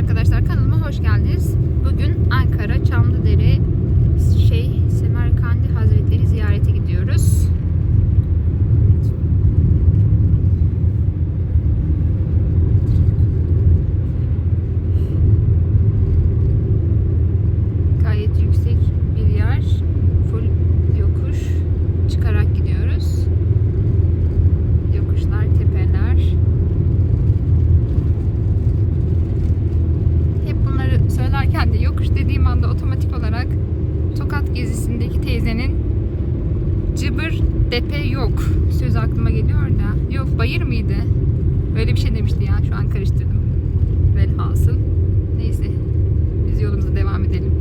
arkadaşlar kanalıma hoş geldiniz. Bugün Ankara Çamlıdere şey Semerkandi Hazretleri ziyarete gidiyoruz. Gezisindeki teyzenin cıbır depe yok sözü aklıma geliyor da. Yok bayır mıydı? Öyle bir şey demişti ya şu an karıştırdım. Velhasıl. Neyse biz yolumuza devam edelim.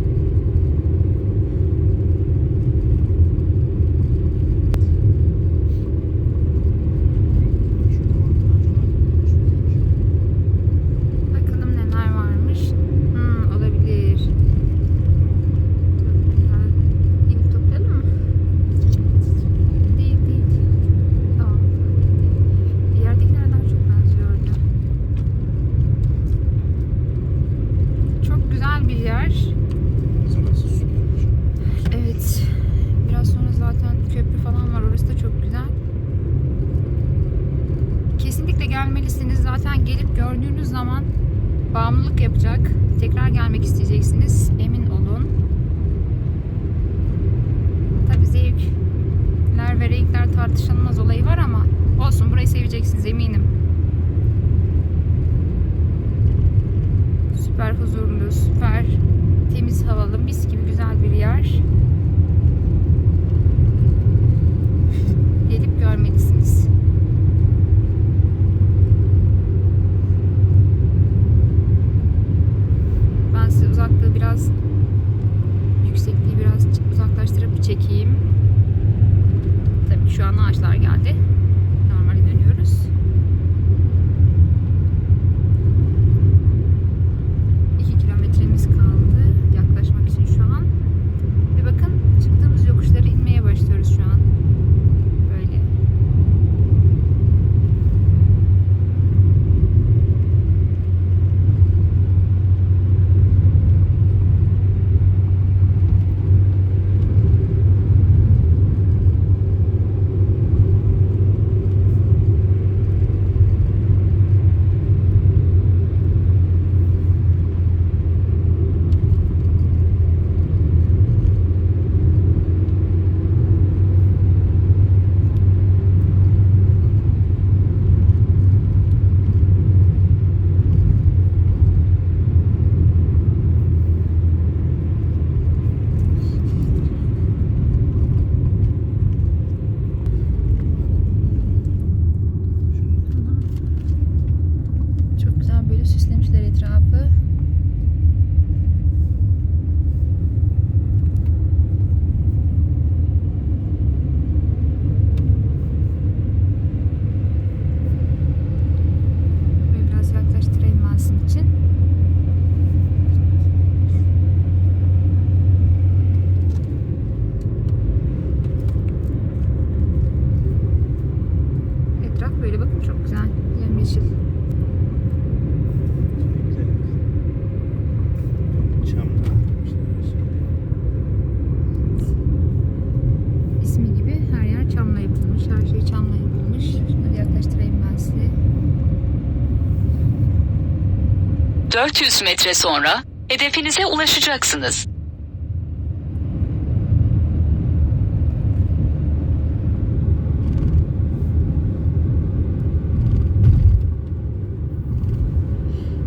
400 metre sonra hedefinize ulaşacaksınız.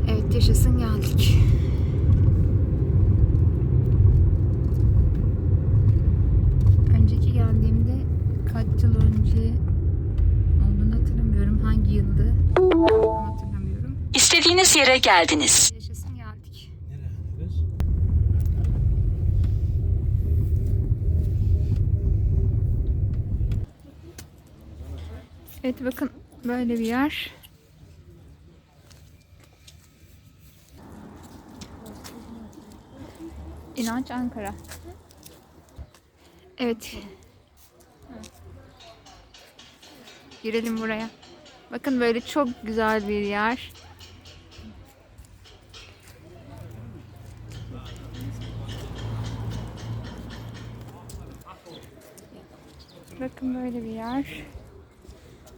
Evet yaşasın geldik. Önceki geldiğimde kaç yıl önce olduğunu hatırlamıyorum. Hangi yıldı? Hatırlamıyorum. İstediğiniz yere geldiniz. Evet bakın böyle bir yer. İnanç Ankara. Evet. Girelim buraya. Bakın böyle çok güzel bir yer. Bakın böyle bir yer.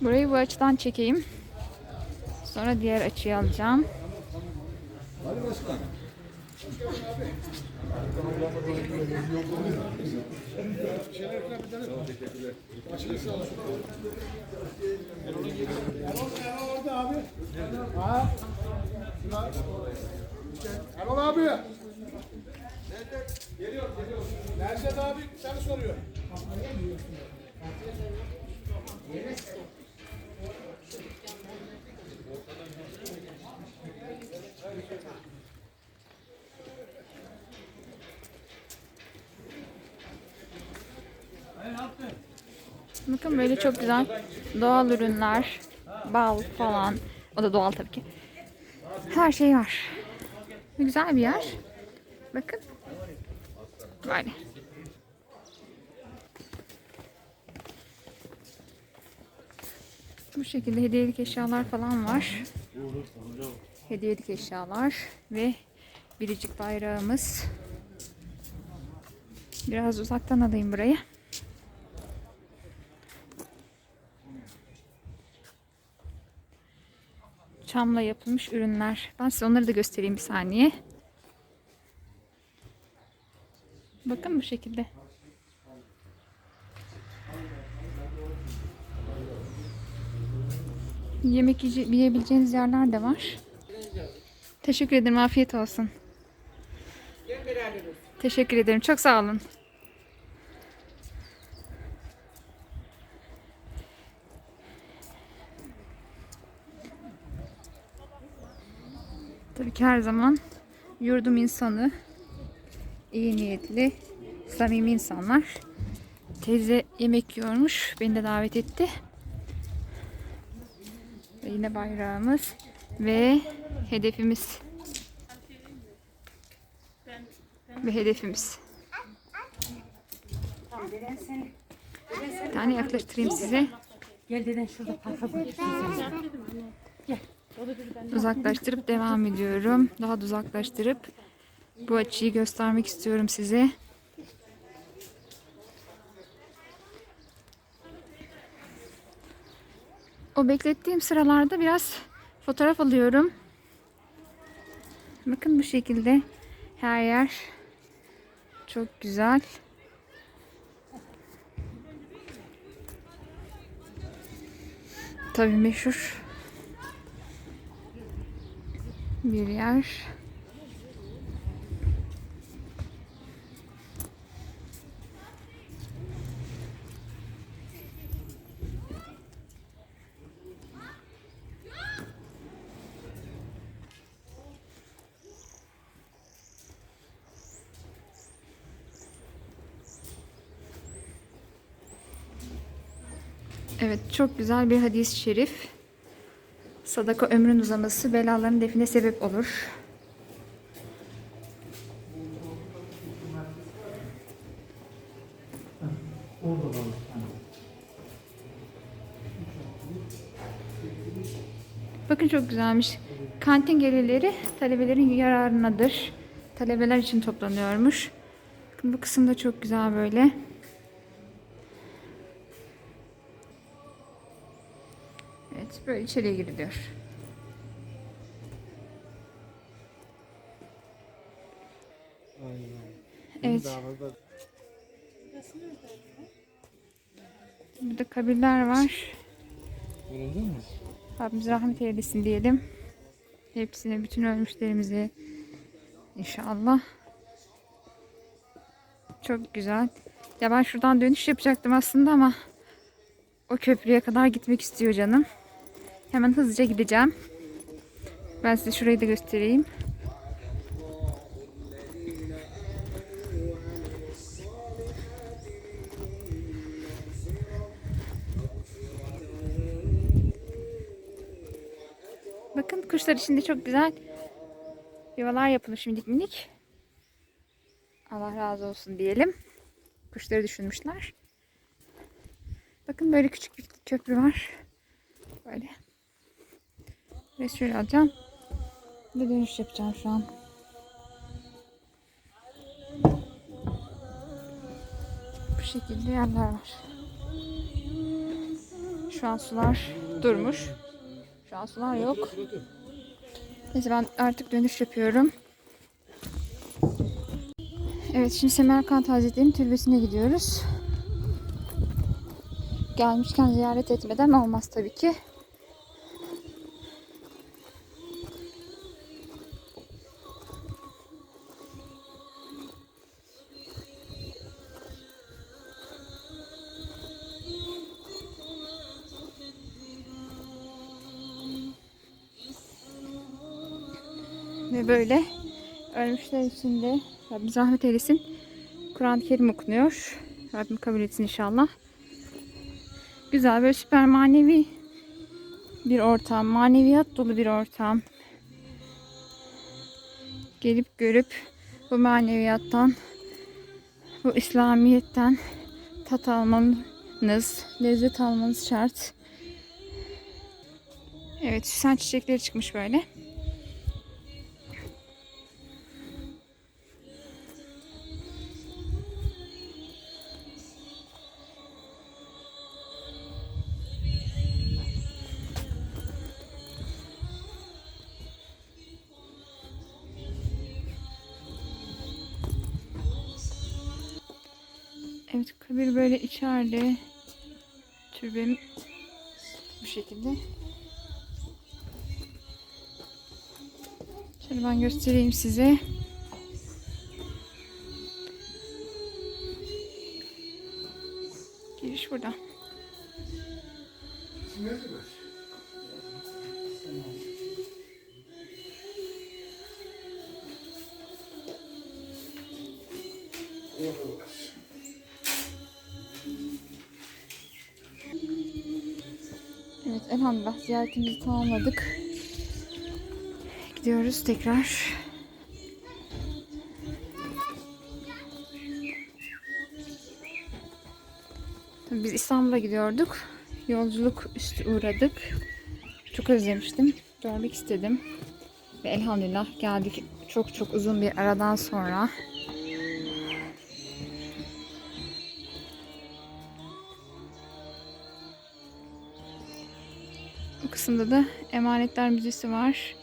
Burayı bu açıdan çekeyim. Sonra diğer açıyı alacağım. Erol abi. Nerede? Geliyor, geliyor. Nerede abi? Seni soruyor. Bakın böyle çok güzel doğal ürünler, bal falan. O da doğal tabii ki. Her şey var. Güzel bir yer. Bakın. Böyle. Bu şekilde hediyelik eşyalar falan var. Hediyelik eşyalar ve biricik bayrağımız. Biraz uzaktan alayım burayı. Çamla yapılmış ürünler. Ben size onları da göstereyim bir saniye. Bakın bu şekilde. Yemek yiye- yiyebileceğiniz yerler de var. Teşekkür ederim. Afiyet olsun. Teşekkür ederim. Çok sağ olun. Ki her zaman yurdum insanı, iyi niyetli, samimi insanlar. Teyze yemek yiyormuş, beni de davet etti. Ve yine bayrağımız ve hedefimiz. Ve hedefimiz. Bir tane yaklaştırayım size. Gel deden şurada parka bak. Uzaklaştırıp devam ediyorum. Daha da uzaklaştırıp bu açıyı göstermek istiyorum size. O beklettiğim sıralarda biraz fotoğraf alıyorum. Bakın bu şekilde her yer çok güzel. Tabii meşhur bir yer. Evet, çok güzel bir hadis-i şerif. Sadaka ömrün uzaması, belaların define sebep olur. Bakın çok güzelmiş. Kantin gelirleri talebelerin yararınadır. Talebeler için toplanıyormuş. Bakın bu kısım da çok güzel böyle. Böyle içeriye giriliyor. Evet. Burada kabirler var. Yoruldun mu? Rabbimiz rahmet eylesin diyelim. Hepsine, bütün ölmüşlerimize inşallah. Çok güzel. Ya ben şuradan dönüş yapacaktım aslında ama o köprüye kadar gitmek istiyor canım. Hemen hızlıca gideceğim. Ben size şurayı da göstereyim. Bakın kuşlar içinde çok güzel yuvalar yapılmış minik minik. Allah razı olsun diyelim. Kuşları düşünmüşler. Bakın böyle küçük bir köprü var. Böyle. Ve şöyle alacağım. Ve dönüş yapacağım şu an. Bu şekilde yerler var. Şu an sular durmuş. Şu an sular yok. Neyse ben artık dönüş yapıyorum. Evet şimdi Semerkant Hazretleri'nin türbesine gidiyoruz. Gelmişken ziyaret etmeden olmaz tabii ki. Böyle ölmüşler için de Rabbim zahmet eylesin. Kur'an-ı Kerim okunuyor. Rabbim kabul etsin inşallah. Güzel böyle süper manevi bir ortam. Maneviyat dolu bir ortam. Gelip görüp bu maneviyattan bu İslamiyet'ten tat almanız, lezzet almanız şart. Evet, süsen çiçekleri çıkmış böyle. Evet kabir böyle içeride. Türbem bu şekilde. Şöyle ben göstereyim size. Giriş burada. Evet elhamdülillah ziyaretimizi tamamladık. Gidiyoruz tekrar. Tabii biz İstanbul'a gidiyorduk. Yolculuk üstü uğradık. Çok özlemiştim. Görmek istedim. Ve elhamdülillah geldik çok çok uzun bir aradan sonra. Kısımda da Emanetler Müzesi var.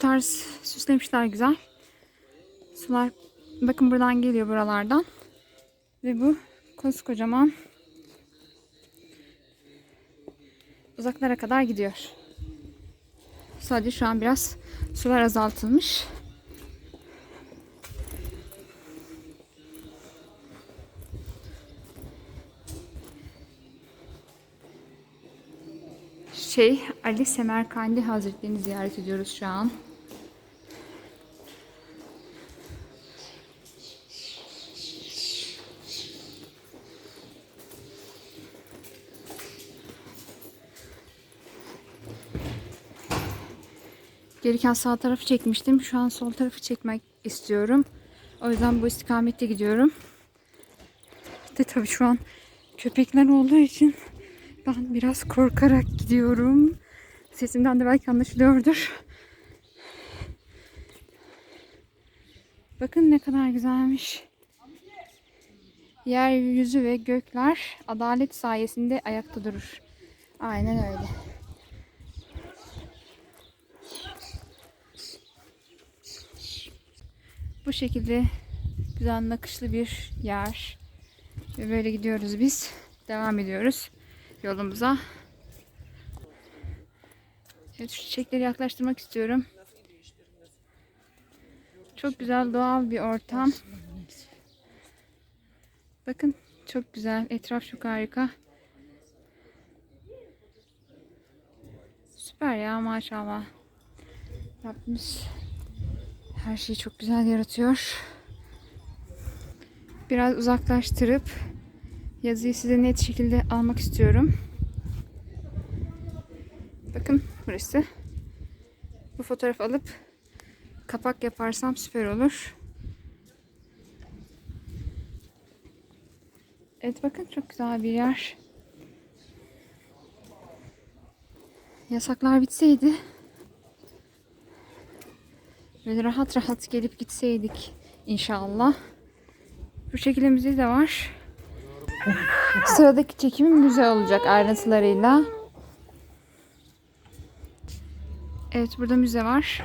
Tarz süslemişler güzel. Sular bakın buradan geliyor buralardan. Ve bu koskocaman uzaklara kadar gidiyor. Sadece şu an biraz sular azaltılmış. Şey Ali Semerkandi Hazretlerini ziyaret ediyoruz şu an. Gereken sağ tarafı çekmiştim. Şu an sol tarafı çekmek istiyorum. O yüzden bu istikamette gidiyorum. De tabii şu an köpekler olduğu için ben biraz korkarak gidiyorum. Sesimden de belki anlaşılıyordur. Bakın ne kadar güzelmiş. Yeryüzü ve gökler adalet sayesinde ayakta durur. Aynen öyle. Bu şekilde güzel nakışlı bir yer. Ve böyle gidiyoruz biz. Devam ediyoruz yolumuza. Evet şu çiçekleri yaklaştırmak istiyorum. Çok güzel doğal bir ortam. Bakın çok güzel. Etraf çok harika. Süper ya maşallah. Rabbimiz her şeyi çok güzel yaratıyor. Biraz uzaklaştırıp yazıyı size net şekilde almak istiyorum. Bakın burası. Bu fotoğrafı alıp kapak yaparsam süper olur. Evet bakın çok güzel bir yer. Yasaklar bitseydi böyle rahat rahat gelip gitseydik inşallah. Bu şekilde müze de var. Sıradaki çekimim müze olacak ayrıntılarıyla. Evet burada müze var.